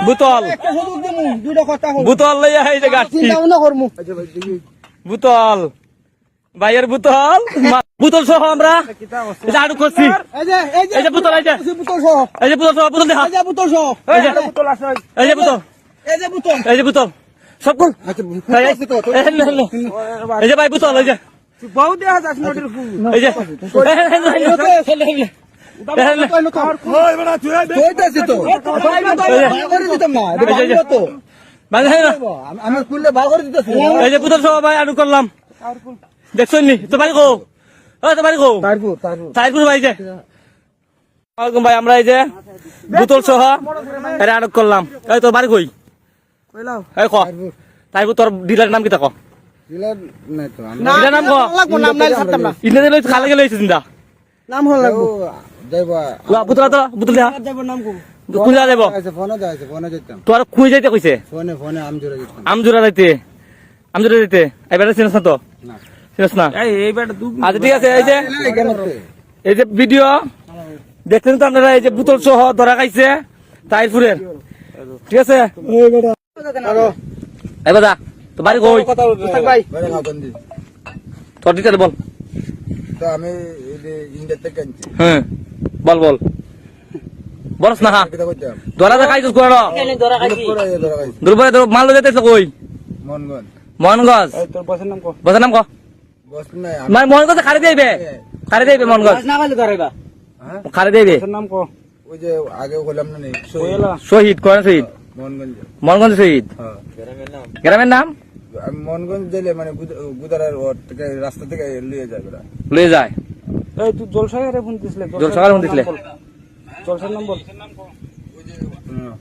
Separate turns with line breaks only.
বুতল বুতল লইয়া এই যে
করমু
বুতল ভাইয়ের বুতল বুতল সহ আমরা এই যে আড়ু করছি
এই যে এই
এই যে বোতল, এই যে।
বুতল সহ
এই যে বুতল সহ বুতল দেখা
এই যে বুতল সহ
এই যে এই যে বুতল
এই যে বুতল
এই যে বুতল সব গুল এই যে- ভাই বুতল এই যে
বহু দেখা যাচ্ছে
এই যে মানে
আমি- খুললে বাগরে দিতেছি।
এই যে বুতল সহ ভাই আড়ু করলাম। দেখছ নি? তো বাড়ি কো তো বাড়ি কো
তারপুর তারপুর
ভাই যে। ভাই আমরা এই যে বুতল সহ এটা আটক করলাম। এই তোর বাড়ি কই এই ক। তোর ডিলার নাম কি তা ক?
তো।
ডিলার নাম ক?
লাগবো নাম নাই ছাড়তাম না
ইন্ডিয়া লই খালে গেলে চিন্তা
নাম হল লাগবো।
আমজোড়া যাইতে আমজোড়া যাইতে এবারে চিনস না তো?
না।
না?
এই এই বেটা দু
আচ্ছা ঠিক আছে এই যে এই যে ভিডিও দেখছেন তো আপনারা এই যে বুতল সহ ধরা খাইছে তাইপুরের ঠিক আছে? তো বাড়ি কই? তোর বল।
তো আমি ইন্ডিয়া থেকে আনছি।
হ্যাঁ। বল বল। বলস না ধরা দেখা খাইছিস কোন। দুর্বল তো মাল লই যাইতেছ কই?
মনগন
মোহনগঞ্জ
তোর বসের নাম কো।
বসার নাম ক।
বস নাই
মানে মোহনগঞ্জ খারে দিবে খারে দিবে মোহনগঞ্জ
না গেলে ধরেবা
হ্যাঁ?
খারে দিবে
বসের নাম কো।
ওই যে আগে বললাম না
শহীদ। কোন শহীদ?
মনগঞ্জ।
মোহনগঞ্জ শহীদ।
হ্যাঁ।
গ্রামের নাম?
আমি মনগঞ্জ দিলে মানে গুদারার রাস্তা থেকে লিয়ে যায়
লয়ে যায়।
এই তুই জলসাগরে ফোন দিছিলে
জলসাগরে ফোন দিছিলে?
জলসার নাম বল
হুম।